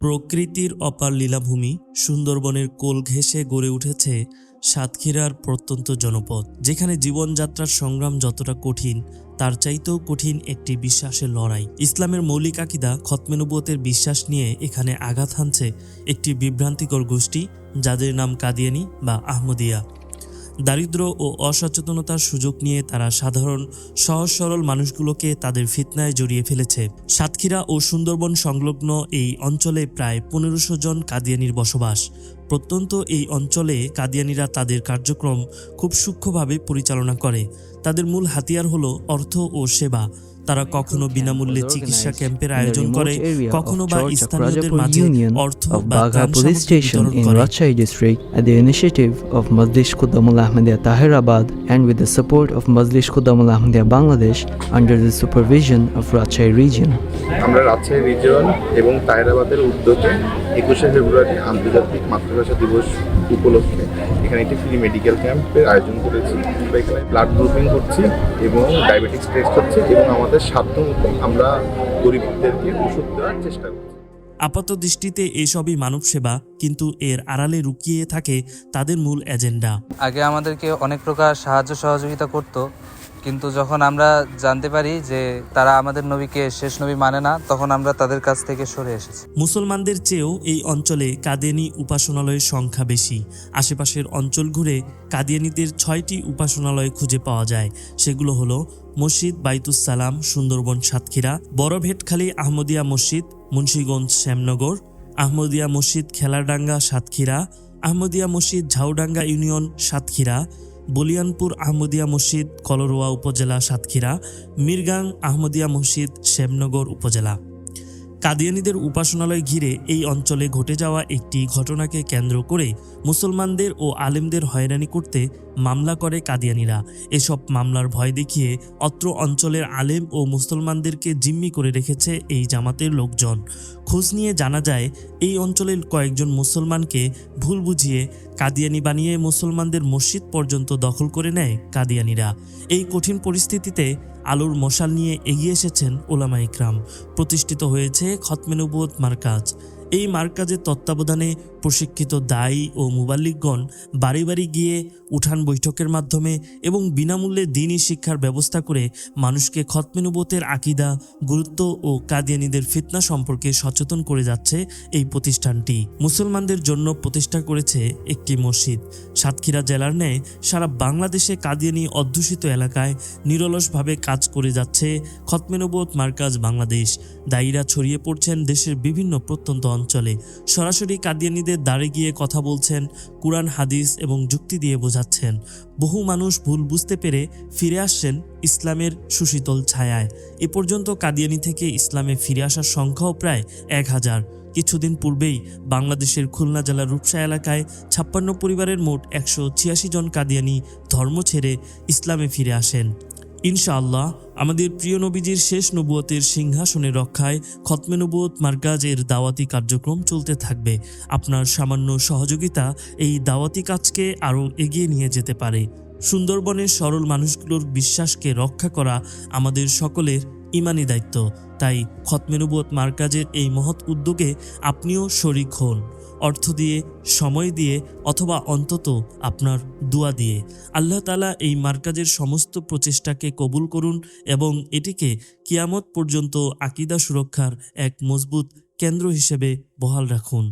প্রকৃতির অপার লীলাভূমি সুন্দরবনের কোল ঘেঁষে গড়ে উঠেছে সাতক্ষীরার প্রত্যন্ত জনপদ, যেখানে জীবনযাত্রার সংগ্রাম যতটা কঠিন, তার চাইতেও কঠিন একটি বিশ্বাসের লড়াই। ইসলামের মৌলিক আকিদা খতমেনবুয়তের বিশ্বাস নিয়ে এখানে আঘাত হানছে একটি বিভ্রান্তিকর গোষ্ঠী, যাদের নাম কাদিয়ানি বা আহমদিয়া। দারিদ্র ও অসচেতনতার সুযোগ নিয়ে তারা সাধারণ সহজ সরল মানুষগুলোকে তাদের ফিতনায় জড়িয়ে ফেলেছে। সাতক্ষীরা ও সুন্দরবন সংলগ্ন এই অঞ্চলে প্রায় পনেরোশো জন কাদিয়ানির বসবাস। প্রত্যন্ত এই অঞ্চলে কাদিয়ানিরা তাদের কার্যক্রম খুব সূক্ষ্মভাবে পরিচালনা করে। তাদের মূল হাতিয়ার হল অর্থ ও সেবা। তারা কখনো বিনামূল্যে চিকিৎসা ক্যাম্পের আয়োজন করে কখনো বা স্থানীয়দের মাঝে অর্থ বা দান station in Rajshahi district at the initiative of Majlis Khuddamul Ahmadiyya Taherabad and with the support of Majlis Khuddamul Ahmadiyya Bangladesh under the supervision of Rajshahi region আমরা রাজশাহী রিজন এবং তাহেরাবাদের উদ্যোগে একুশে ফেব্রুয়ারি আন্তর্জাতিক মাতৃ দিবস উপলক্ষে এখানে একটি ফ্রি মেডিকেল ক্যাম্পের আয়োজন করেছি। আমরা এখানে ব্লাড গ্রুপিং করছি এবং ডায়াবেটিক্স টেস্ট হচ্ছে এবং আমাদের সাধ্য মতো আমরা গরিবদেরকে ওষুধ দেওয়ার চেষ্টা করছি। আপাত দৃষ্টিতে এসবই মানব সেবা কিন্তু এর আড়ালে লুকিয়ে থাকে তাদের মূল এজেন্ডা। আগে আমাদেরকে অনেক প্রকার সাহায্য সহযোগিতা করত কিন্তু যখন আমরা জানতে পারি যে তারা আমাদের নবীকে শেষ নবী মানে না, তখন আমরা তাদের কাছ থেকে সরে এসেছি। মুসলমানদের চেয়েও এই অঞ্চলে কাদিয়ানি উপাসনালয়ের সংখ্যা বেশি। আশেপাশের অঞ্চল ঘুরে কাদিয়ানিদের ছয়টি উপাসনালয় খুঁজে পাওয়া যায়। সেগুলো হলো মসজিদ বাইতুস সালাম, সুন্দরবন সাতক্ষীরা, বড়ভেটখালী আহমদিয়া মসজিদ, মুন্সীগঞ্জ শ্যামনগর, আহমদিয়া মসজিদ খেলাডাঙ্গা সাতক্ষীরা, আহমদিয়া মসজিদ ঝাউডাঙ্গা ইউনিয়ন সাতক্ষীরা বলিয়ানপুর আহমদিয়া মসজিদ, কলরোয়া উপজেলা সাতক্ষীরা, মিরগাং আহমদিয়া মসজিদ, শ্যামনগর উপজেলা। কাদিয়ানিদের উপাসনালয় ঘিরে এই অঞ্চলে ঘটে যাওয়া একটি ঘটনাকে কেন্দ্র করে মুসলমানদের ও আলেমদের হয়রানি করতে মামলা করে কাদিয়ানিরা। এসব মামলার ভয় দেখিয়ে অত্র অঞ্চলের আলেম ও মুসলমানদেরকে জিম্মি করে রেখেছে এই জামাতের লোকজন। খোঁজ নিয়ে জানা যায়, এই অঞ্চলের কয়েকজন মুসলমানকে ভুল বুঝিয়ে কাদিয়ানি বানিয়ে মুসলমানদের মসজিদ পর্যন্ত দখল করে নেয় কাদিয়ানিরা। এই কঠিন পরিস্থিতিতে আলুর মশাল নিয়ে এগিয়ে এসেছেন ওলামা ইকরাম। প্রতিষ্ঠিত হয়েছে খতমেনুবোধ মার্কাজ। এই মার্কাজের তত্ত্বাবধানে প্রশিক্ষিত দায়ী ও মুবাল্লিকগণ বাড়ি বাড়ি গিয়ে উঠান বৈঠকের মাধ্যমে এবং বিনামূল্যে দিনই শিক্ষার ব্যবস্থা করে মানুষকে খতমেনুবোতের আকিদা, গুরুত্ব ও কাদিয়ানিদের ফিতনা সম্পর্কে সচেতন করে যাচ্ছে এই প্রতিষ্ঠানটি। মুসলমানদের জন্য প্রতিষ্ঠা করেছে একটি মসজিদ। সাতক্ষীরা জেলার ন্যায় সারা বাংলাদেশে কাদিয়ানি অধ্যুষিত এলাকায় নিরলসভাবে কাজ করে যাচ্ছে খতমেনবোধ মার্কাজ বাংলাদেশ। দায়ীরা ছড়িয়ে পড়ছেন দেশের বিভিন্ন প্রত্যন্ত অঞ্চলে। সরাসরি কাদিয়ানিদের দাঁড়ে গিয়ে কথা বলছেন, কুরআন, হাদিস এবং যুক্তি দিয়ে বোঝাচ্ছেন। বহু মানুষ ভুল বুঝতে পেরে ফিরে আসছেন ইসলামের সুশীতল ছায়ায়। এ পর্যন্ত কাদিয়ানি থেকে ইসলামে ফিরে আসার সংখ্যাও প্রায় এক হাজার। কিছুদিন পূর্বেই বাংলাদেশের খুলনা জেলার রূপসা এলাকায় ছাপ্পান্ন পরিবারের মোট একশো ছিয়াশি জন কাদিয়ানি ধর্ম ছেড়ে ইসলামে ফিরে আসেন। ইনশাআল্লাহ আমাদের প্রিয় নবীজির শেষ নবুয়তের সিংহাসনে রক্ষায় খতমে নবুয়ত মার্কাজের দাওয়াতি কার্যক্রম চলতে থাকবে। আপনার সামান্য সহযোগিতা এই দাওয়াতি কাজকে আরও এগিয়ে নিয়ে যেতে পারে। সুন্দরবনের সরল মানুষগুলোর বিশ্বাসকে রক্ষা করা আমাদের সকলের ইমানি দায়িত্ব। তাই খতমে নবুয়ত মার্কাজের এই মহৎ উদ্যোগে আপনিও শরিক হন। অর্থ দিয়ে, সময় দিয়ে অথবা অন্তত আপনার দোয়া দিয়ে। আল্লাহ তালা এই মার্কাজের সমস্ত প্রচেষ্টাকে কবুল করুন এবং এটিকে কিয়ামত পর্যন্ত আকিদা সুরক্ষার এক মজবুত কেন্দ্র হিসেবে বহাল রাখুন।